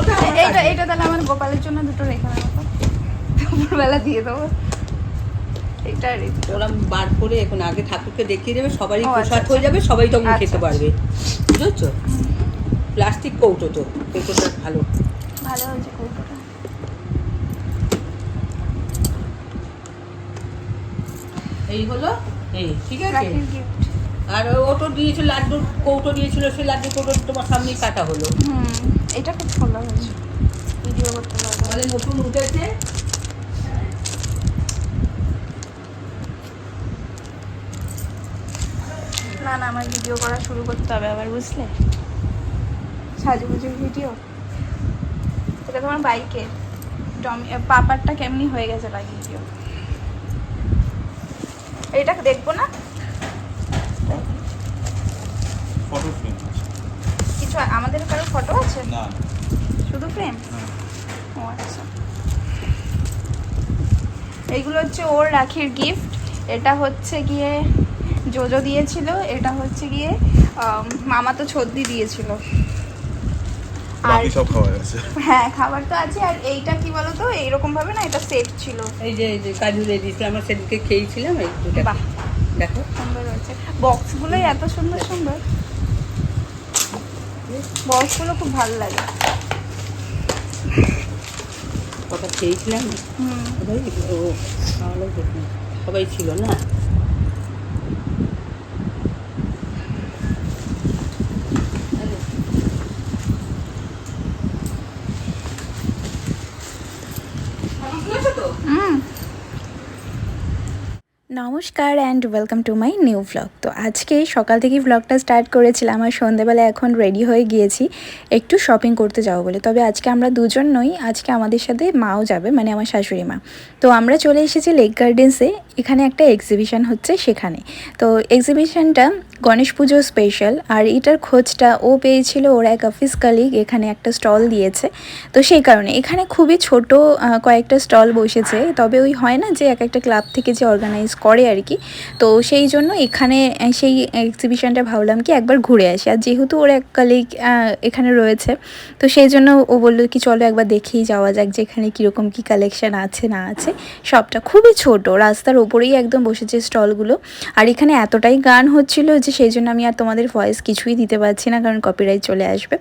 ওটা আমার এইটা এইটা তাহলে আমার গোপালের জন্য দুটো রেখে দেবো দুপুরবেলা দিয়ে দেবো। এইটা ওরা বার করে এখন আগে ঠাকুরকে দেখিয়ে দেবে সবারই আচ্ছা, প্রসাদ হয়ে আচ্ছা। যাবে সবাই তখন আচ্ছা, খেতে। পারবে। বুঝেছ? প্লাস্টিক কৌটো তো কৌটোটা ভালো। ভালো হয়েছে কৌটোটা। এই হলো এই ঠিক আছে? আর ওটো দিয়েছিল লাড্ডুর কৌটো দিয়েছিল সেই লাড্ডুর কৌটো তোমার সামনেই কাটা হলো। হুম এটা খুব সুন্দর হয়েছে। ভিডিও করতে পারব। আমাদের নতুন উঠেছে। না না আমার ভিডিও করা শুরু করতে হবে আবার বুঝলে? সাজুগুজুর ভিডিও। এটা তোমার বাইকে টমি পাপারটা কেমনি হয়ে গেছে লাগিয়ে দিও এটা দেখব না ফটো ফ্রেম আছে কিছু আমাদের কারও ফটো আছে? না। শুধু ফ্রেম ও আচ্ছা। এইগুলো হচ্ছে ওর রাখির গিফট এটা হচ্ছে গিয়ে জোজো দিয়েছিল। এটা হচ্ছে গিয়ে মামা তো ছদ্দি দিয়েছিল। আর সব খাওয়া গেছে হ্যাঁ খাবার তো আছে। আর এইটা কি বলো তো এইরকম ভাবে না এটা সেট ছিল। এই যে এই যে কাজু দিয়ে দিয়েছিলাম আমরা সেদিনকে খেয়েছিলাম এই দুটো। বাহ। দেখো। সুন্দর হয়েছে। বক্সগুলোই এত সুন্দর সুন্দর। বক্সগুলো খুব ভালো লাগে। কটা খেয়েছিলাম? হুম। সবাই ছিল না? নমস্কার and welcome to my new vlog তো আজকে সকাল থেকেই ভ্লগটা স্টার্ট করেছিলাম আর সন্ধেবেলা এখন রেডি হয়ে গিয়েছি একটু শপিং করতে যাব বলে। তবে আজকে আমরা দুজন নই, আজকে আমাদের সাথে মাও যাবে মানে আমার শাশুড়ি মা। তো আমরা চলে এসেছি লেক গার্ডেন্সে এখানে একটা এক্সিবিশন হচ্ছে সেখানে। তো এক্সিবিশনটা গণেশ পুজো স্পেশাল আর এটার খোঁজটা ও পেয়েছিল, ওর এক অফিস কালিগ এখানে একটা স্টল দিয়েছে। তো সেই কারণে, এখানে খুবই ছোট কয়েকটা স্টল বসেছে। তবে ওই হয় না যে এক একটা ক্লাব থেকে যে অর্গানাইজ করে আর কি। তো সেই জন্য এখানে সেই এক্সিবিশনটা ভাবলাম কি একবার ঘুরে আসি। আর যেহেতু ওর এক কালিগ এখানে রয়েছে, তো সেই জন্য ও বলল কি চলো একবার দেখেই যাওয়া যাক যে এখানে কীরকম কী কালেকশন আছে না আছে। সবটা খুবই ছোট, রাস্তার ওপরেই একদম বসেছে স্টলগুলো। আর এখানে এতটাই গান হচ্ছিল যে সেই জন্য আমি আর তোমাদের ভয়েস কিছুই দিতে পারছি না, কারণ কপিরাইট চলে আসবে।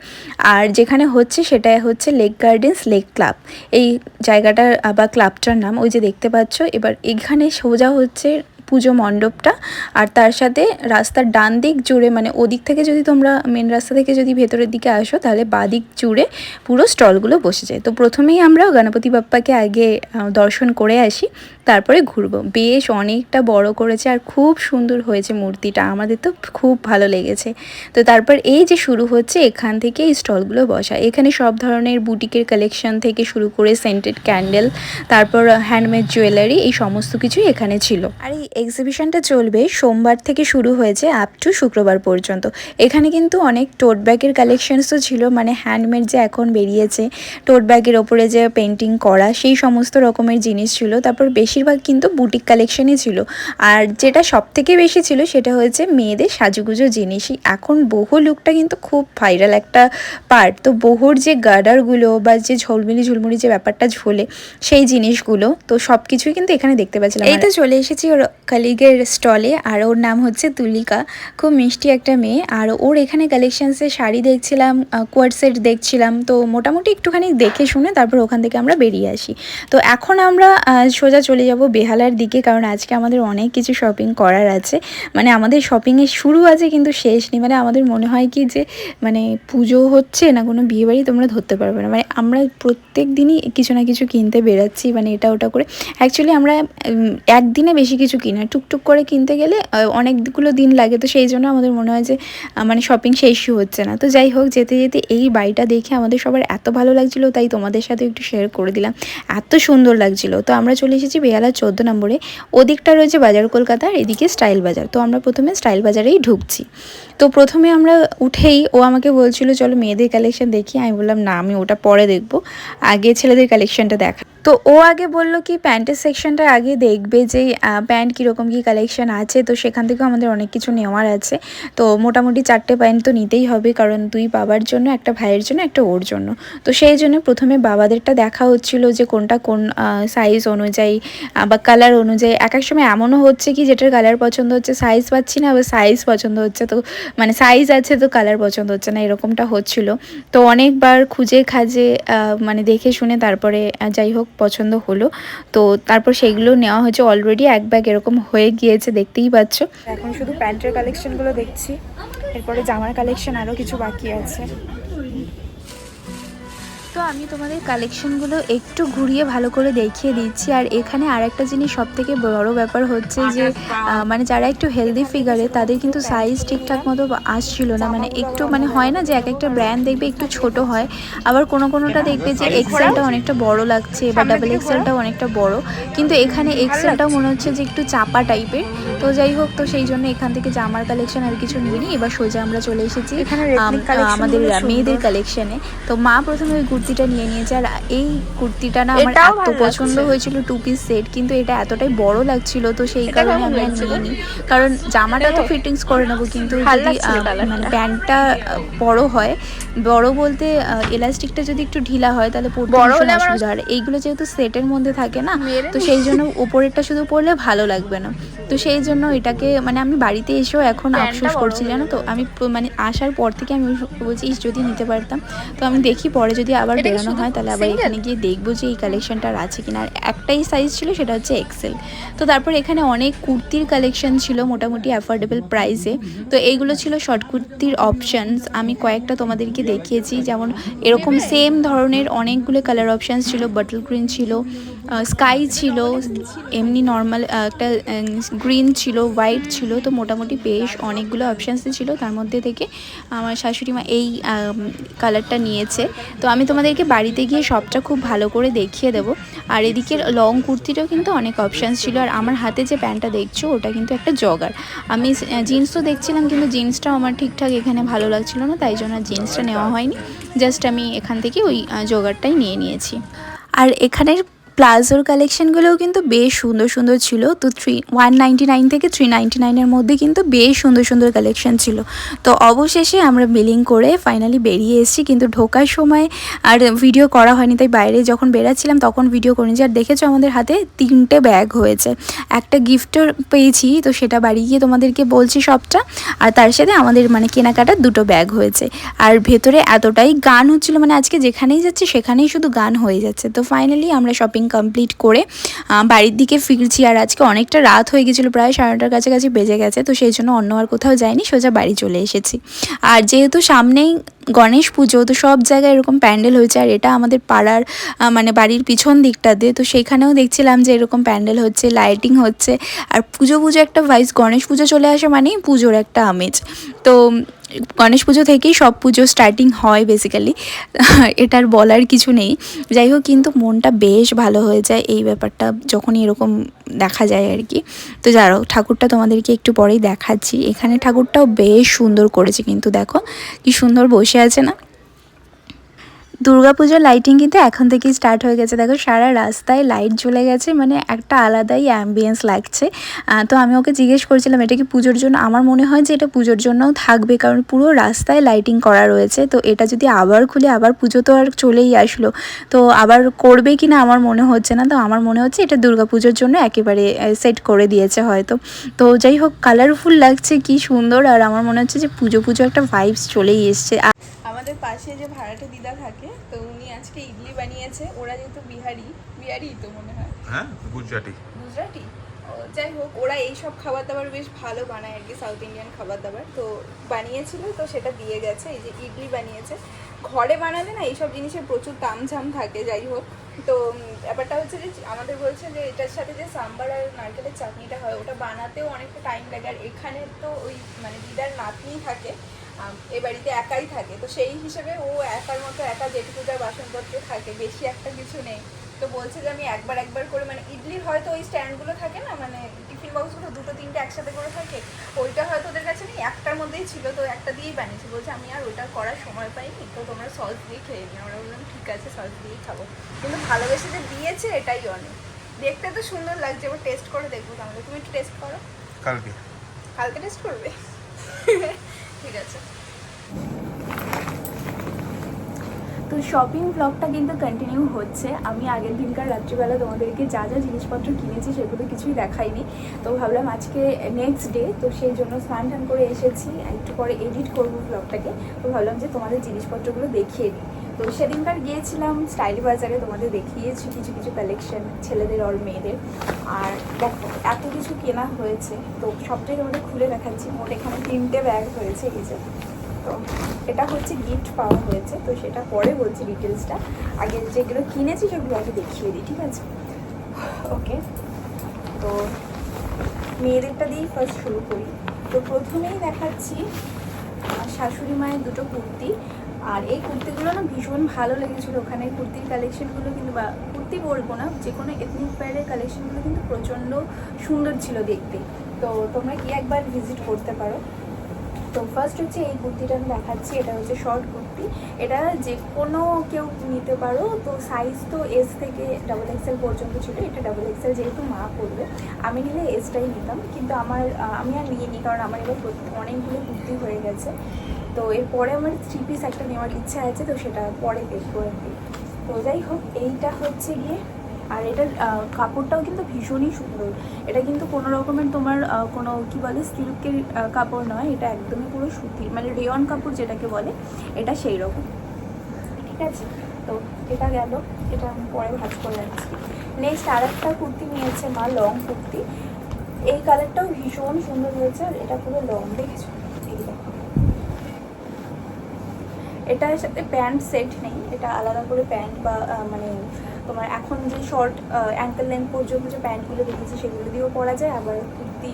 আর যেখানে হচ্ছে সেটাই হচ্ছে লেক গার্ডেন্স লেক ক্লাব এই জায়গাটার বা ক্লাবটার নাম ওই যে দেখতে পাচ্ছ। এবার এখানে সোজা হচ্ছে পুজো মণ্ডপটা আর তার সাথে রাস্তার ডান দিক জুড়ে মানে ওদিক থেকে যদি তোমরা মেন রাস্তা থেকে যদি ভেতরের দিকে আসো, তাহলে বাদিক জুড়ে পুরো স্টলগুলো বসে যায়। তো প্রথমেই আমরা গণপতি বাপ্পাকে আগে দর্শন করে আসি, তারপরে ঘুরবো। বেশ অনেকটা বড় করেছে আর খুব সুন্দর হয়েছে মূর্তিটা। আমাদের তো খুব ভালো লেগেছে। তো তারপর এই যে শুরু হচ্ছে, এখান থেকে এই স্টলগুলো বসা। এখানে সব ধরনের বুটিকের কালেকশন থেকে শুরু করে সেন্টেড ক্যান্ডেল তারপর হ্যান্ডমেড জুয়েলারি এই সমস্ত কিছুই এখানে ছিল। আর এক্সিবিশনটা চলবে সোমবার থেকে শুরু হয়েছে আপ টু শুক্রবার পর্যন্ত। এখানে কিন্তু অনেক টোট ব্যাগের কালেকশনসও ছিল মানে হ্যান্ডমেড যে এখন বেরিয়েছে টোট ব্যাগের ওপরে যে পেন্টিং করা, সেই সমস্ত রকমের জিনিস ছিল। তারপর বেশিরভাগ কিন্তু বুটিক কালেকশনই ছিল। আর যেটা সব থেকে বেশি ছিল সেটা হয়েছে মেয়েদের সাজুগুজো জিনিসই এখন বহু লুকটা কিন্তু খুব ভাইরাল একটা পার্ট তো বহুর যে গার্ডারগুলো বা যে ঝলমিলি ঝুলমুলি যে ব্যাপারটা ঝোলে, সেই জিনিসগুলো, তো সব কিছুই কিন্তু এখানে দেখতে পাচ্ছিলাম। এই তো চলে এসেছি কালিগের স্টলে আর ওর নাম হচ্ছে তুলিকা। খুব মিষ্টি একটা মেয়ে। আর ওর এখানে কালেকশনসে শাড়ি দেখছিলাম কোয়ার সেট দেখছিলাম। তো মোটামুটি একটুখানি দেখে শুনে তারপর ওখান থেকে আমরা বেরিয়ে আসি। তো এখন আমরা সোজা চলে যাব বেহালার দিকে, কারণ আজকে আমাদের অনেক কিছু শপিং করার আছে। মানে আমাদের শপিংয়ের শুরু আছে কিন্তু শেষ নেই। মানে আমাদের মনে হয় কি যে মানে পুজো হচ্ছে না কোনো বিয়ে বাড়ি তোমরা ধরতে পারবে না। মানে আমরা প্রত্যেক দিনই কিছু না কিছু কিনতে বেরাচ্ছি মানে এটা ওটা করে। অ্যাকচুয়ালি আমরা একদিনে বেশি কিছু কিনি না টুকটুক করে কিনতে গেলে অনেকগুলো দিন লাগে। তো সেই জন্য আমাদের মনে হয় যে মানে শপিং শেষই হচ্ছে না। তো যাই হোক, যেতে যেতে এই বাড়িটা দেখে আমাদের সবার এত ভালো লাগছিল, তাই তোমাদের সাথে একটু শেয়ার করে দিলাম। এত সুন্দর লাগছিল। তো আমরা চলে এসেছি বেহালা চোদ্দ নম্বরে। ওদিকটা রয়েছে বাজার কলকাতার এদিকে স্টাইল বাজার। তো আমরা প্রথমে স্টাইল বাজারেই ঢুকছি। তো প্রথমে আমরা উঠেই, ও আমাকে বলছিল, চলো মেয়েদের কালেকশন দেখি। আমি বললাম, না, আমি ওটা পরে দেখব। আগে ছেলেদের কালেকশনটা দেখা। তো ও আগে বলল কি প্যান্টের সেকশনটা আগে দেখবে যে প্যান্ট কীরকম কী কালেকশন আছে, তো সেখান থেকেও আমাদের অনেক কিছু নেওয়ার আছে। তো মোটামুটি চারটে প্যান্ট তো নিতেই হবে, কারণ দুই বাবার জন্য, একটা ভাইয়ের জন্য, একটা ওর জন্য। তো সেই জন্য প্রথমে বাবাদেরটা দেখা হচ্ছিল যে কোনটা কোন সাইজ অনুযায়ী বা কালার অনুযায়ী। এক এক সময় এমনও হচ্ছে কি, যেটার কালার পছন্দ হচ্ছে সাইজ পাচ্ছি না, আবার সাইজ পছন্দ হচ্ছে। তো মানে সাইজ আছে, তো কালার পছন্দ হচ্ছে না, এরকমটা হচ্ছিল। তো অনেকবার খুঁজে খাজে মানে দেখে শুনে তারপরে যাই হোক, পছন্দ হলো। তো তারপর সেগুলো নেওয়া হয়েছে। অলরেডি এক ব্যাগ এরকম হয়ে গিয়েছে, দেখতেই পাচ্ছ। এখন শুধু প্যান্টের কালেকশনগুলো দেখছি। এরপরে জামার কালেকশন আরও কিছু বাকি আছে। তো আমি তোমাদের কালেকশনগুলো একটু ঘুরিয়ে ভালো করে দেখিয়ে দিচ্ছি। আর এখানে আর একটা জিনিস সব থেকে বড় ব্যাপার হচ্ছে যে মানে যারা একটু হেলদি ফিগারে তাদের কিন্তু সাইজ ঠিকঠাক মতো আসছিল না। মানে একটু মানে হয় না যে এক একটা ব্র্যান্ড দেখবে একটু ছোট হয় আবার কোনো কোনোটা দেখবে যে এক্সেলটা অনেকটা বড় লাগছে বা ডাবল এক্সেলটাও অনেকটা বড়। কিন্তু এখানে এক্সেলটাও মনে হচ্ছে যে একটু চাপা টাইপের তো যাই হোক তো সেই জন্য এখান থেকে জামার কালেকশন আর কিছু নিইনি। এবার সোজা আমরা চলে এসেছি আমাদের মেয়েদের কালেকশনে তো মা প্রথমে ওই কুর্তিটা নিয়ে নিয়েছে আর এই কুর্তিটা না আমার এত পছন্দ হয়েছিল টু পিস সেট কিন্তু এটা এতটাই বড় লাগছিল তো সেই কারণে আমি আর? নিইনি কারণ জামাটা তো ফিটিংস করে নেব কিন্তু যদি। মানে প্যান্টটা বড় হয় বড় বলতে এলাস্টিকটা যদি একটু ঢিলা হয় তাহলে পরতে ভীষণ অসুবিধা। হয় এইগুলো যেহেতু সেটের মধ্যে থাকে না তো সেই জন্য উপরেরটা শুধু পরলে ভালো লাগবে না। তো সেই জন্য এটাকে মানে আমি বাড়িতে এসেও এখন আফসোস করছি জানো তো? আমি মানে আসার পর থেকে আমি বলছি যদি নিতে পারতাম। তো আমি দেখি পরে যদি আবার বেরোনো হয় তাহলে আবার এখানে গিয়ে দেখব যে এই কালেকশনটার আছে কিনা। আর একটাই সাইজ ছিল সেটা হচ্ছে এক্সেল তো তারপর এখানে অনেক কুর্তির কালেকশন ছিল মোটামুটি অ্যাফোর্ডেবল প্রাইসে তো এইগুলো ছিল শর্ট কুর্তির অপশানস আমি কয়েকটা তোমাদেরকে দেখিয়েছি যেমন এরকম সেম ধরনের অনেকগুলো কালার অপশানস ছিল বাটল গ্রিন ছিল স্কাই ছিল, এমনি নর্মাল একটা গ্রিন ছিল হোয়াইট ছিল, তো মোটামুটি বেশ অনেকগুলো অপশানসই ছিল। তার মধ্যে থেকে আমার শাশুড়ি মা এই কালারটা নিয়েছে। তো আমি তোমাদেরকে বাড়িতে গিয়ে সবটা খুব ভালো করে দেখিয়ে দেবো। আর এদিকের লং কুর্তিটাও কিন্তু অনেক অপশানস ছিল। আর আমার হাতে যে প্যান্টটা দেখছ, ওটা কিন্তু একটা জগার আমি জিন্স তো দেখছিলাম, কিন্তু জিন্সটাও আমার ঠিকঠাক এখানে ভালো লাগছিল না, তাই জন্য জিন্সটা নেওয়া হয়নি। জাস্ট আমি এখান থেকে ওই জগারটাই নিয়ে নিয়েছি। আর এখানের প্লাজোর কালেকশনগুলোও কিন্তু বেশ সুন্দর সুন্দর ছিল। তো থ্রি ওয়ান নাইনটি নাইন থেকে থ্রি নাইনটি নাইনের মধ্যে কিন্তু বেশ সুন্দর সুন্দর কালেকশান ছিল। তো অবশেষে আমরা বিলিং করে ফাইনালি বেরিয়ে এসেছি। কিন্তু ঢোকার সময় আর ভিডিও করা হয়নি, তাই বাইরে যখন বেরাচ্ছিলাম তখন ভিডিও করেছি আর দেখেছ আমাদের হাতে তিনটে ব্যাগ হয়েছে। একটা গিফটও পেয়েছি, তো সেটা বাড়ি গিয়ে তোমাদেরকে বলছি সবটা। আর তার সাথে আমাদের মানে কেনাকাটার দুটো ব্যাগ হয়েছে। আর ভেতরে এতটাই গান হচ্ছিল মানে আজকে যেখানেই যাচ্ছে সেখানেই শুধু গান হয়ে যাচ্ছে। তো ফাইনালি আমরা শপিং কমপ্লিট করে বাড়ির দিকে ফিরছি আর আজকে অনেকটা রাত হয়ে গেছিল, প্রায় সাড়ে নটার কাছাকাছি বেজে গেছে, তো সেই জন্য অন্য আর কোথাও যায়নি সোজা বাড়ি চলে এসেছি। আর যেহেতু সামনেই গণেশ পুজো, তো সব জায়গায় এরকম প্যান্ডেল হয়েছে। আর এটা আমাদের পাড়ার মানে বাড়ির পিছন দিকটাতে। তো সেখানেও দেখছিলাম যে এরকম প্যান্ডেল হচ্ছে লাইটিং হচ্ছে। আর পুজো পুজো একটা ভাইস গণেশ পুজো চলে আসে মানেই পুজোর একটা আমেজ। তো গণেশ পুজো থেকেই সব পুজো স্টার্টিং হয় বেসিক্যালি এটার বলার কিছু নেই। যাই হোক, কিন্তু মনটা বেশ ভালো হয়ে যায় এই ব্যাপারটা। যখন এরকম দেখা যায় আর কি তো যারা ঠাকুরটা তোমাদেরকে একটু পরেই দেখাচ্ছি। এখানে ঠাকুরটাও বেশ সুন্দর করেছে কিন্তু দেখো, কি সুন্দর বসে আছে না? দুর্গাপুজোর লাইটিং কিন্তু এখন থেকেই স্টার্ট হয়ে গেছে। দেখো, সারা রাস্তায় লাইট জ্বলে গেছে মানে একটা আলাদাই অ্যাম্বিয়েন্স লাগছে। তো আমি ওকে জিজ্ঞেস করেছিলাম, এটা কি পুজোর জন্য? আমার মনে হয় যে এটা পুজোর জন্যও থাকবে, কারণ পুরো রাস্তায় লাইটিং করা রয়েছে। তো এটা যদি আবার খুলে, আবার পুজো তো আর চলেই আসলো। তো আবার করবে কি না আমার মনে হচ্ছে না। তো আমার মনে হচ্ছে এটা দুর্গাপুজোর জন্য একেবারে সেট করে দিয়েছে হয়তো। তো যাই হোক কালারফুল লাগছে, কি সুন্দর। আর আমার মনে হচ্ছে যে পুজো পুজো একটা ভাইবস চলেই এসছে। আমাদের পাশে যে ভাড়াটে দিদা থাকে তো উনি আজকে ইডলি বানিয়েছে। ওরা যেহেতু বিহারি বিহারি তো মনে হয়। হ্যাঁ গুজরাটি। গুজরাটি? ও, যাই হোক ওরা এই সব খাবার দাবার বেশ ভালো বানায় আর কি সাউথ ইন্ডিয়ান খাবার দাবার তো বানিয়েছিল তো সেটা দিয়ে গেছে এই যে ইডলি বানিয়েছে। ঘরে বানালে না এইসব জিনিসের প্রচুর তামঝাম থাকে যাই হোক। তো ব্যাপারটা হচ্ছে যে আমাদের বলছে যে এটার সাথে যে সাম্বার আর নারকেলের চাটনিটা হয় ওটা বানাতেও অনেকটা টাইম লাগে। আর এখানে তো ওই মানে দিদার নাতনি থাকে এ বাড়িতে একাই থাকে। তো সেই হিসেবে ও একার মতো একা যেটুকু যা বাসনপত্র থাকে বেশি একটা কিছু নেই। তো বলছে যে আমি একবার একবার করে মানে ইডলির হয়তো ওই স্ট্যান্ডগুলো থাকে না মানে টিফিন বক্সগুলো দুটো তিনটে একসাথে করে থাকে ওইটা হয়তো ওদের কাছে নেই একটার মধ্যেই ছিল তো একটা দিয়েই বানিয়েছি। বলছে আমি আর ওইটা করার সময় পাইনি তো তোমরা সস দিয়ে খেয়ে নিও। আমরা বললাম ঠিক আছে সস দিয়েই খাব। কিন্তু ভালোবেসে যে দিয়েছে এটাই অনেক। দেখতে তো সুন্দর লাগছে এবার টেস্ট করে দেখব তাহলে। তুমি একটু টেস্ট করো। কালকে। কালকে টেস্ট করবে? ঠিক আছে। তো শপিং ব্লগটা কিন্তু কন্টিনিউ হচ্ছে। আমি আগের দিনকার রাত্রিবেলা তোমাদেরকে যা যা জিনিসপত্র কিনেছি সেগুলো কিছুই দেখাইনি। তো ভাবলাম আজকে নেক্সট ডে তো সেই জন্য স্নান টান করে এসেছি, একটু পরে এডিট করব ব্লগটাকে তো ভাবলাম যে তোমাদের জিনিসপত্রগুলো দেখিয়ে দিই। তো সেদিনকার গিয়েছিলাম স্টাইল বাজারে, তোমাদের দেখিয়েছি কিছু কিছু কালেকশন ছেলেদের আর মেয়েদের। আর দেখো, এত কিছু কেনা হয়েছে, তো সবটাই তোমাদের খুলে দেখাচ্ছি। মোট এখানে তিনটে ব্যাগ হয়েছে, এই যে। তো এটা হচ্ছে গিফট পাওয়া হয়েছে, তো সেটা পরে বলছি ডিটেলসটা আগে যেগুলো কিনেছি, সেগুলো আগে দেখিয়ে দিই, ঠিক আছে? ওকে তো মেয়েদেরটা দিয়েই ফার্স্ট শুরু করি। তো প্রথমেই দেখাচ্ছি শাশুড়ি মায়ের দুটো কুর্তি। আর এই কুর্তিগুলো না ভীষণ ভালো লেগেছিলো। ওখানে কুর্তির কালেকশনগুলো কিন্তু বা কুর্তি বলব না, যে কোনো এথনিক প্যারের কালেকশনগুলো কিন্তু প্রচণ্ড সুন্দর ছিল দেখতে। তো তোমরা কি একবার ভিজিট করতে পারো। তো ফার্স্ট হচ্ছে এই কুর্তিটা আমি দেখাচ্ছি, এটা হচ্ছে শর্ট কুর্তি। এটা যে কোনো কেউ নিতে পারো, তো সাইজ তো এস থেকে ডাবল এক্সেল পর্যন্ত ছিল, এটা ডাবল এক্সেল যেহেতু মা পড়বে আমি নিলে এসটাই নিতাম, কিন্তু আমার আমি আর নিয়ে নিই কারণ আমার এবার অনেকগুলো কুর্তি হয়ে গেছে। তো এরপরে আমার থ্রি পিস একটা নেওয়ার ইচ্ছা আছে, তো সেটা পরে দেখব আর কি। তো যাই হোক, এইটা হচ্ছে গিয়ে, আর এটার কাপড়টাও কিন্তু ভীষণই সুন্দর। এটা কিন্তু কোনো রকমের তোমার কোনো কি বলে, সিল্কের কাপড় নয়, এটা একদমই পুরো সুতি মানে রেয়ন কাপড় যেটাকে বলে, এটা সেই রকম। ঠিক আছে? তো এটা গেল, এটা আমি পরে ভাজ করে রাখছি। নেক্সট আর একটা কুর্তি নিয়েছে মা লং কুর্তি। এই কালারটাও ভীষণ সুন্দর হয়েছে, আর এটা পুরো লং দেখেছ এই দেখো এটার সাথে প্যান্ট সেট নেই, এটা আলাদা করে প্যান্ট বা মানে তোমার এখন যে শর্ট অ্যাঙ্কেল লেন্থ পর্যন্ত যে প্যান্টগুলো দেখেছি সেগুলো দিয়েও পরা যায়, আবার কুর্তি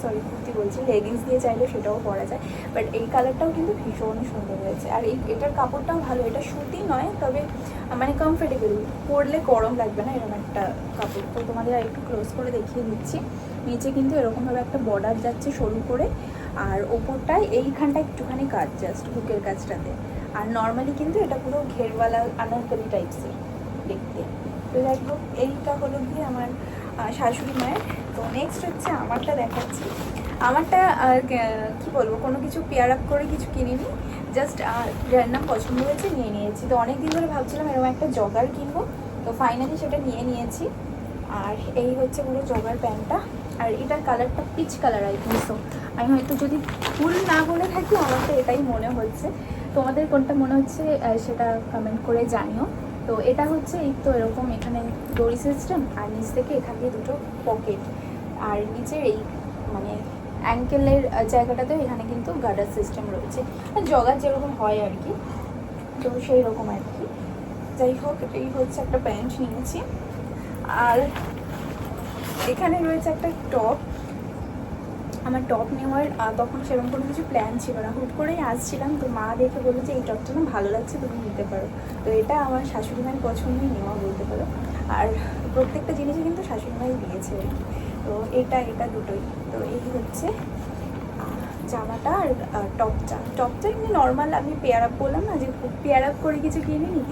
সরি কুর্তি বলছি লেগিংস দিয়ে চাইলে সেটাও পরা যায় বাট এই কালারটাও কিন্তু ভীষণ সুন্দর হয়েছে। আর এই, এটার কাপড়টাও ভালো, এটা সুতি নয়, তবে মানে কমফোর্টেবল পরলে গরম লাগবে না, এরকম একটা কাপড়। তো তোমাদের একটু ক্লোজ করে দেখিয়ে দিচ্ছি, নিচে কিন্তু এরকমভাবে একটা বর্ডার যাচ্ছে সরু করে আর ওপরটায় এইখানটা একটুখানি কাজ জাস্ট বুকের কাজটাতে। আর নর্মালি কিন্তু এটা পুরো ঘেরওয়ালা আনারকলি টাইপসের দেখতে। তো যাই হোক, এইটা হলো গিয়ে আমার শাশুড়ি মায়ের। তো নেক্সট হচ্ছে আমারটা দেখাচ্ছি। আমারটা কি বলব, কোনো কিছু পেয়ার আপ করে কিছু কিনিনি। জাস্ট র্যান্ডাম পছন্দ হয়েছে নিয়ে নিয়েছি। তো অনেক দিন ধরে ভাবছিলাম এরকম একটা জগার কিনবো। তো ফাইনালি সেটা নিয়ে নিয়েছি। আর এই হচ্ছে পুরো জগার প্যান্টটা। আর এটার কালারটা পিচ কালার আই সো আমি হয়তো যদি ভুল না বলে থাকি, আমার তো এটাই মনে হচ্ছে তোমাদের কোনটা মনে হচ্ছে সেটা কমেন্ট করে জানিও। তো এটা হচ্ছে, এই তো এরকম এখানে দড়ি সিস্টেম আর নিচ থেকে এখান দিয়ে দুটো পকেট আর নিচের এই মানে অ্যাঙ্কেলের জায়গাটাতেও এখানে কিন্তু গার্ডার সিস্টেম রয়েছে। জগার যেরকম হয় আর কি, তো সেই রকম আর কি। যাই হোক, এই হচ্ছে একটা প্যান্ট নিয়েছি। আর এখানে রয়েছে একটা টপ। আমার টপ নেওয়ার তখন সেরকম কোনো কিছু প্ল্যান ছিল না। হুট করেই আসছিলাম, তো মা দেখে বলল যে, এই টপটা না ভালো লাগছে, তুমি নিতে পারো। তো এটা আমার শাশুড়ি মায়ের পছন্দই নেওয়া বলতে পারো। আর প্রত্যেকটা জিনিসই কিন্তু শাশুড়ি মাই দিয়েছে। তো এটা এটা দুটোই। তো এই হচ্ছে জামাটা আর টপটা। টপটা এমনি নর্মাল আমি পেয়ার আপ বললাম না যে পেয়ার আপ করে কিছু কিনিনি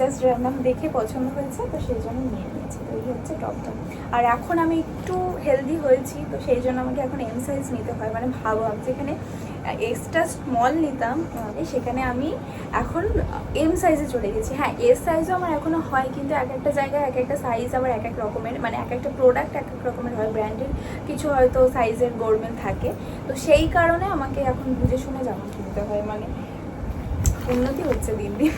জাস্ট র্যান্ডাম দেখে পছন্দ হয়েছে, তো সেই জন্য নিয়ে নিয়েছি। তো এই হচ্ছে টপটা। আর এখন আমি একটু হেলদি হয়েছি তো সেই জন্য আমাকে এখন এম সাইজ নিতে হয়। মানে ভাবো আমি যেখানে এক্সট্রা স্মল নিতাম আহ, সেখানে আমি এখন এম সাইজে চলে গেছি। হ্যাঁ এস সাইজও আমার এখনও হয় কিন্তু এক একটা জায়গায় এক একটা সাইজ আবার এক এক রকমের মানে এক একটা প্রোডাক্ট এক এক রকমের হয়। ব্র্যান্ডের কিছু হয়তো সাইজের গোলমেল থাকে। তো সেই কারণে আমাকে এখন বুঝে শুনে জামা কিনতে হয়। মানে উন্নতি হচ্ছে দিন দিন।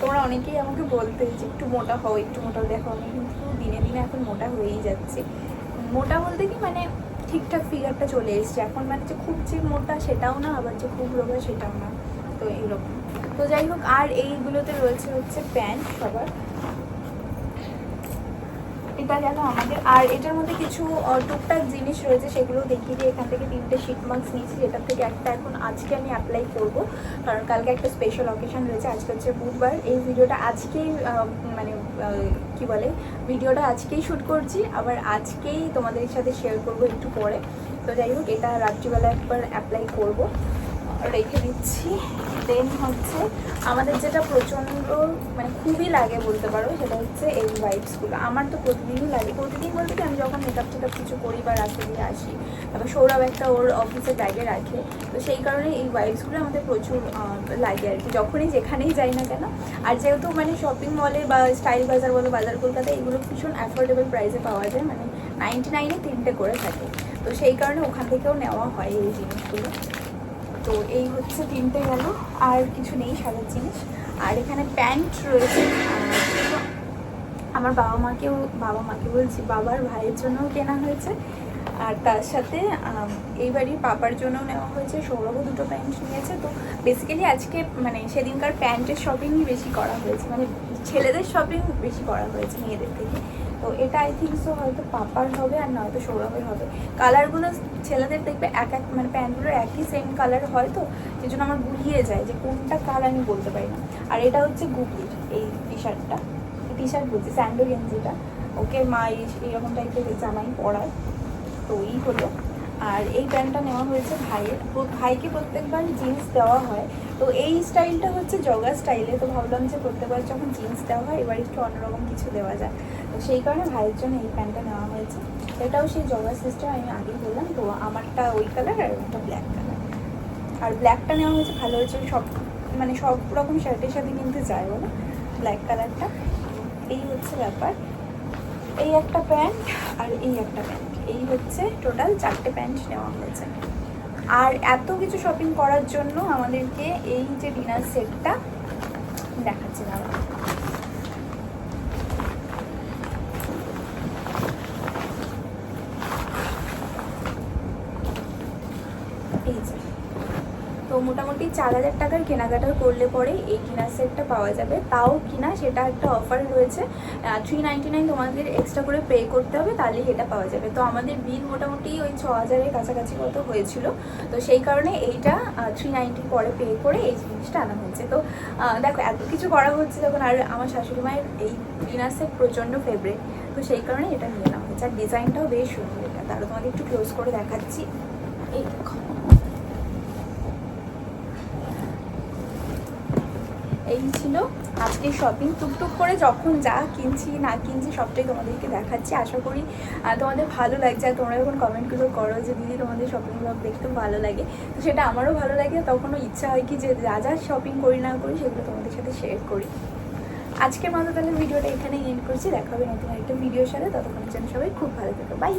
তোমরা অনেকেই আমাকে বলতে যে একটু মোটা হও একটু মোটা দেখো আমি দিনে দিনে এখন মোটা হয়েই যাচ্ছে। মোটা বলতে কি মানে ঠিকঠাক ফিগারটা চলে এসছে। এখন মানে যে খুব যে মোটা সেটাও না, আবার যে খুব রোগা সেটাও না। তো এইরকম। তো যাই হোক, আর এইগুলোতে রয়েছে হচ্ছে প্যান্ট সবার এটা গেল আমাদের। আর এটার মধ্যে কিছু টুকটাক জিনিস রয়েছে সেগুলো দেখিয়ে দিয়ে এখান থেকে তিনটে শিট মার্কস নিয়েছি। যেটার থেকে একটা এখন আজকে আমি অ্যাপ্লাই করব। কারণ কালকে একটা স্পেশাল অকেশন রয়েছে, আজকে হচ্ছে বুধবার। এই ভিডিওটা আজকেই মানে কি বলে, ভিডিওটা আজকেই শ্যুট করছি। আবার আজকেই তোমাদের সাথে শেয়ার করব একটু পরে। তো যাই হোক, এটা রাত্রিবেলা একবার অ্যাপ্লাই করব। রেখে দিচ্ছি। দেন হচ্ছে আমাদের যেটা প্রচণ্ড মানে খুবই লাগে বলতে পারো, সেটা হচ্ছে এই ওয়াইপসগুলো আমার তো প্রতিদিনই লাগে। প্রতিদিন বলতে কি, আমি যখন মেকআপ টেকআপ কিছু করি বা রাখতে দিয়ে আসি, তারপর সৌরভ একটা ওর অফিসের ব্যাগে রাখে, তো সেই কারণে এই ওয়াইপসগুলো আমাদের প্রচুর লাগে আর কি। যখনই যেখানেই যাই না কেন। আর যেহেতু মানে শপিং মলে বা স্টাইল বাজার বলো, বাজার কলকাতায় এগুলো ভীষণ অ্যাফোর্ডেবল প্রাইসে পাওয়া যায়। মানে নাইনটি নাইনে তিনটে করে থাকে। তো সেই কারণে ওখান থেকেও নেওয়া হয় এই জিনিসগুলো। তো এই হচ্ছে তিনটে গেল, আর কিছু নেই সাজার জিনিস। আর এখানে প্যান্ট রয়েছে আমার বাবা মাকেও, বাবা মাকে বলছি, বাবার ভাইয়ের জন্যও কেনা হয়েছে। আর তার সাথে এই বাড়ির পাপার জন্যও নেওয়া হয়েছে সৌরভও দুটো প্যান্ট নিয়েছে। তো বেসিক্যালি আজকে মানে সেদিনকার প্যান্টের শপিংই বেশি করা হয়েছে। মানে ছেলেদের শপিং বেশি করা হয়েছে মেয়েদের থেকে। তো এটা আই থিঙ্ক সো হয়তো পাপার হবে আর নয়তো সৌরভের হবে। কালারগুলো ছেলেদের দেখবে এক এক মানে প্যান্টগুলো একই সেম কালার হয় তো, সেই জন্য আমার গুলিয়ে যায় যে কোনটা কালার আমি বলতে পারি না। আর এটা হচ্ছে গুগলির এই টি শার্টটা টি শার্ট বলছি স্যান্ডো গেঞ্জিটা। ওকে মা এই- এইরকম টাইপের জামাই পরায়। তো এই হলো। আর এই প্যান্টটা নেওয়া হয়েছে ভাইয়ের। ভাইকে প্রত্যেকবার জিন্স দেওয়া হয়। তো এই স্টাইলটা হচ্ছে জগা স্টাইলে। তো ভাবলাম যে প্রত্যেকবার যখন জিন্স দেওয়া হয়, এবার একটু অন্যরকম কিছু দেওয়া যায় তো সেই কারণে ভাইয়ের জন্য এই প্যান্টটা নেওয়া হয়েছে। এটাও সেই জগা সিস্টেম আমি আগেই বললাম। তো আমারটা ওই কালার আর ওটা ব্ল্যাক কালার আর ব্ল্যাকটা নেওয়া হয়েছে, ভালো হয়েছে। সব মানে সব রকম শার্টের সাথে কিনতে যায় বলো। ব্ল্যাক কালারটা এই হচ্ছে ব্যাপার। এই একটা প্যান্ট আর এই একটা প্যান্ট। এই হচ্ছে টোটাল চারটে প্যান্ট নেওয়া হয়েছে। আর এত কিছু শপিং করার জন্য আমাদেরকে এই যে ডিনার সেটটা দেখাচ্ছে দাদা এই যে তো মোটামুটি চার হাজার টাকার কেনাকাটা করলে পরে এই ডিনার সেটটা পাওয়া যাবে। তাও কিনা সেটা একটা অফার রয়েছে। থ্রি নাইনটি নাইন তোমাদের এক্সট্রা করে পে করতে হবে, তাহলে এটা পাওয়া যাবে। তো আমাদের বিল মোটামুটি ওই ছ হাজারের কাছাকাছি মতো হয়েছিল। তো সেই কারণে এইটা থ্রি নাইনটির পরে পে করে এই জিনিসটা আনা হয়েছে। তো দেখো, এত কিছু করা হচ্ছে যখন আর আমার শাশুড়ি মায়ের এই ডিনার সেট প্রচণ্ড ফেভারিট তো সেই কারণে এটা নিয়ে নেওয়া হয়েছে। আর ডিজাইনটাও বেশ সুন্দর এটা। তাহলে তোমাকে একটু ক্লোজ করে দেখাচ্ছি। এই দেখো। এই ছিল আজকে শপিং টুকটুক করে যখন যা কিনছি, না কিনছি সবটাই তোমাদেরকে দেখাচ্ছি। আশা করি তোমাদের ভালো লাগছে। আর তোমরা যখন কমেন্টগুলো করো যে, দিদি, তোমাদের শপিং ব্লগ দেখতে ভালো লাগে? তো সেটা আমারও ভালো লাগে। তখনও ইচ্ছা হয় কি যে, যা যা শপিং করি, না করি, সেগুলো তোমাদের সাথে শেয়ার করি। আজকের মতো তাহলে ভিডিওটা এখানেই এন্ড করছি। দেখা হবে নতুন একটা ভিডিওর সাথে। ততক্ষণের জন্য সবাই খুব ভালো থেকো। বাই